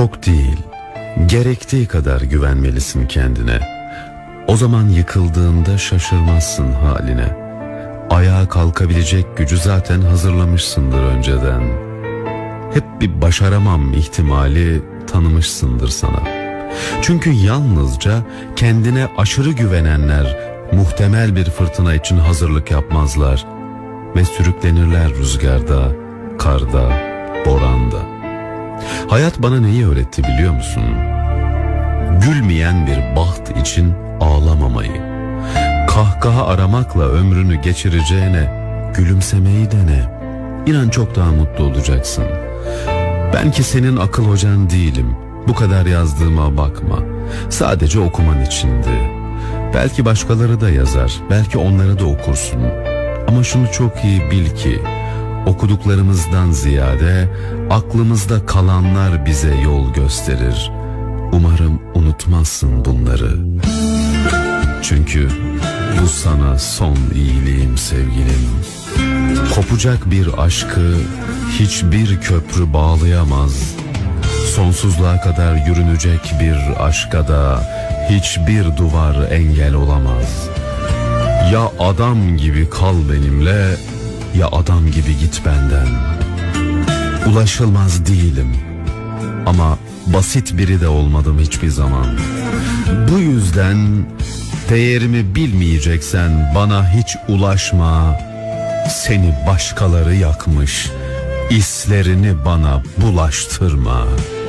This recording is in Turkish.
Çok değil, gerektiği kadar güvenmelisin kendine. O zaman yıkıldığında şaşırmazsın haline. Ayağa kalkabilecek gücü zaten hazırlamışsındır önceden. Hep bir başaramam ihtimali tanımışsındır sana. Çünkü yalnızca kendine aşırı güvenenler muhtemel bir fırtına için hazırlık yapmazlar ve sürüklenirler rüzgarda, karda. Hayat bana neyi öğretti biliyor musun? Gülmeyen bir baht için ağlamamayı. Kahkaha aramakla ömrünü geçireceğine gülümsemeyi dene. İnan çok daha mutlu olacaksın. Ben ki senin akıl hocan değilim. Bu kadar yazdığıma bakma. Sadece okuman içindi. Belki başkaları da yazar. Belki onları da okursun. Ama şunu çok iyi bil ki okuduklarımızdan ziyade aklımızda kalanlar bize yol gösterir. Umarım unutmazsın bunları. Çünkü bu sana son iyiliğim sevgilim. Kopacak bir aşkı hiçbir köprü bağlayamaz. Sonsuzluğa kadar yürünecek bir aşka da hiçbir duvar engel olamaz. Ya adam gibi kal benimle ya adam gibi git benden. Ulaşılmaz değilim ama basit biri de olmadım hiçbir zaman. Bu yüzden değerimi bilmeyeceksen bana hiç ulaşma. Seni başkaları yakmış. İslerini bana bulaştırma.''